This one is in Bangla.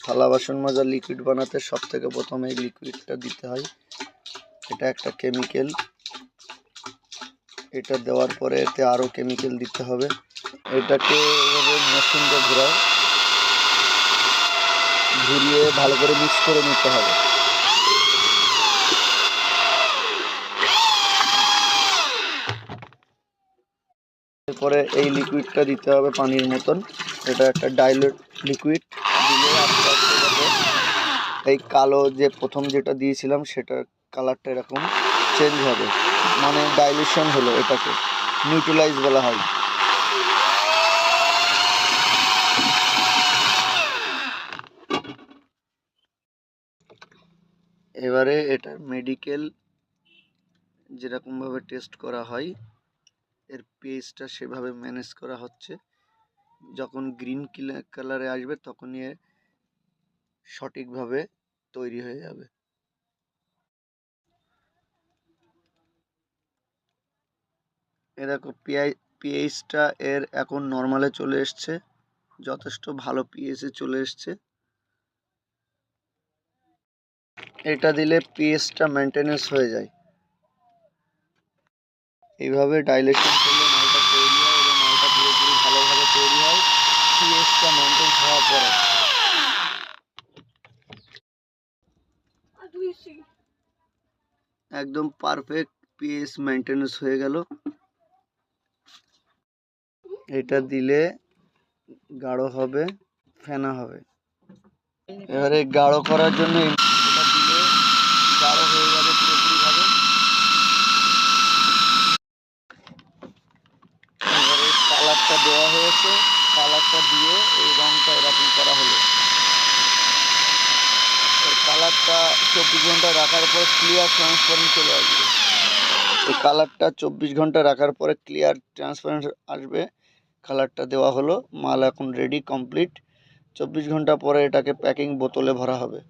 থালা বাসন মাজা লিকুইড বানাতে সব থেকে প্রথমে এই লিকুইডটা দিতে হয়। এটা একটা কেমিক্যাল এটা দেওয়ার পরে এতে আরও কেমিক্যাল দিতে হবে। এটাকে এভাবে মেশিন দিয়ে ঘোরাও। ঘুরিয়ে ভালো করে মিক্স করে নিতে হবে। এরপরে এই লিকুইডটা দিতে হবে পানির মতন। এটা একটা ডাইলুট লিকুইড দিলে এই কালো যে প্রথম যেটা দিয়েছিলাম, সেটার কালারটা এরকম চেঞ্জ হবে। মানে ডাইলুশন হলো এটাকে। নিউট্রালাইজ বলা হয়। এবারে এটা মেডিকেল যেরকমভাবে টেস্ট করা হয়, এর পেজটা সেভাবে ম্যানেজ করা হচ্ছে। যখন গ্রিন কালারে আসবে, তখনই এ সঠিকভাবে তৈরি হয়ে যাবে। এ দেখো, পিআই, পিএইচটা এর এখন নর্মালে চলে এসছে। যথেষ্ট ভালো পিএইচে চলে এসছে। এটা দিলে পিএইচটা মেনটেনেন্স হয়ে যায়। এইভাবে ডাইলেশন করলে মালটা তৈরি হয় এবং মালটা পুরোপুরি ভালোভাবে তৈরি হয়। পিএইচটা মেনটেন হওয়ার পরে। একদম পারফেক্ট পিএইচ মেনটেনেন্স হয়ে গেল। এটা দিলে গাঢ় হবে, ফেনা হবে। এবারে গাঢ় করার জন্য দিলে গাঢ় হয়ে এবারে কালারটা দেওয়া হয়েছে। কালারটা দিয়ে এই রংটা এরকম করা হলো। কালারটা চব্বিশ ঘণ্টা রাখার পর ক্লিয়ার ট্রান্সপারেন্ট চলে আসবে। এই কালারটা চব্বিশ ঘণ্টা রাখার পরে ক্লিয়ার ট্রান্সপারেন্ট আসবে। কালারটা দেওয়া হলো, মাল এখন রেডি কমপ্লিট চব্বিশ ঘণ্টা পরে এটাকে প্যাকিং বোতলে ভরা হবে।